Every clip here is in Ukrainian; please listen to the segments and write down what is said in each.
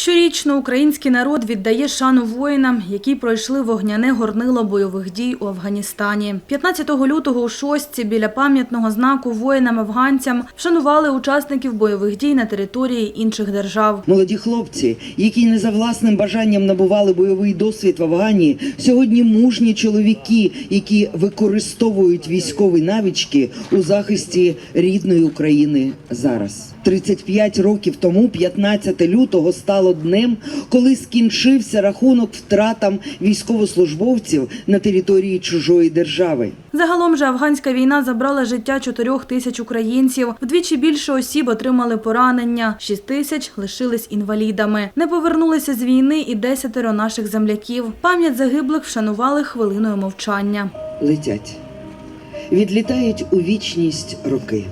Щорічно український народ віддає шану воїнам, які пройшли вогняне горнило бойових дій у Афганістані. 15 лютого у шостці біля пам'ятного знаку воїнам-афганцям вшанували учасників бойових дій на території інших держав. Молоді хлопці, які не за власним бажанням набували бойовий досвід в Афгані, сьогодні мужні чоловіки, які використовують військові навички у захисті рідної України зараз. 35 років тому, 15 лютого, стало днем, коли скінчився рахунок втратам військовослужбовців на території чужої держави. Загалом же афганська війна забрала життя чотирьох тисяч українців. Вдвічі більше осіб отримали поранення, шість тисяч лишились інвалідами. Не повернулися з війни і десятеро наших земляків. Пам'ять загиблих вшанували хвилиною мовчання. летять, відлітають у вічність роки.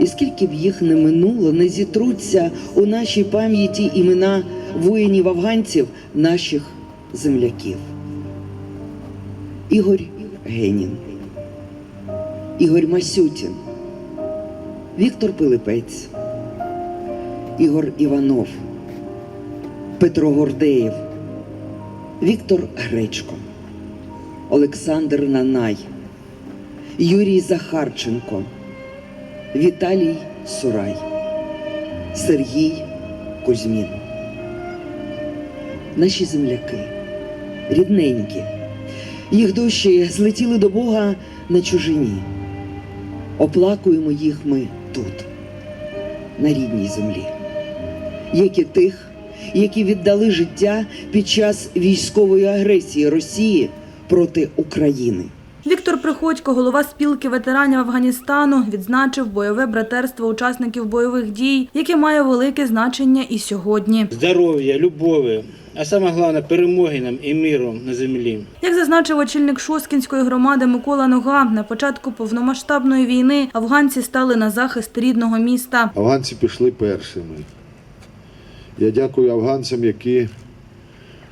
І скільки б їх не минуло, не зітруться у нашій пам'яті імена воїнів-афганців, наших земляків. Ігор Генін, Ігор Масютін, Віктор Пилипець, Ігор Іванов, Петро Гордеєв, Віктор Гречко. Олександр Нанай, Юрій Захарченко, Віталій Сурай, Сергій Кузьмін. Наші земляки, рідненькі, їх душі злетіли до Бога на чужині. Оплакуємо їх ми тут, на рідній землі, як і тих, які віддали життя під час військової агресії Росії проти України. Приходько, голова спілки ветеранів Афганістану, відзначив бойове братерство учасників бойових дій, яке має велике значення і сьогодні. здоров'я, любові, а саме головне перемоги нам і миру на землі. Як зазначив очільник Шосткінської громади Микола Нога, на початку повномасштабної війни афганці стали на захист рідного міста. Афганці пішли першими. Я дякую афганцям, які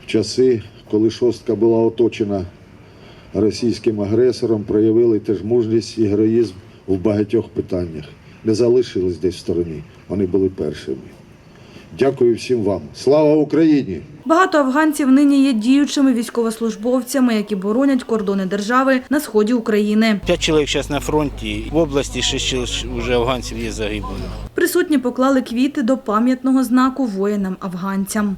в часи, коли шостка була оточена російським агресором, проявили теж мужність і героїзм в багатьох питаннях. Не залишились десь в стороні. Вони були першими. Дякую всім вам. Слава Україні! Багато афганців нині є діючими військовослужбовцями, які боронять кордони держави на сході України. П'ять чоловік зараз на фронті. В області шість чоловік вже афганців є загиблими. Присутні поклали квіти до пам'ятного знаку воїнам-афганцям.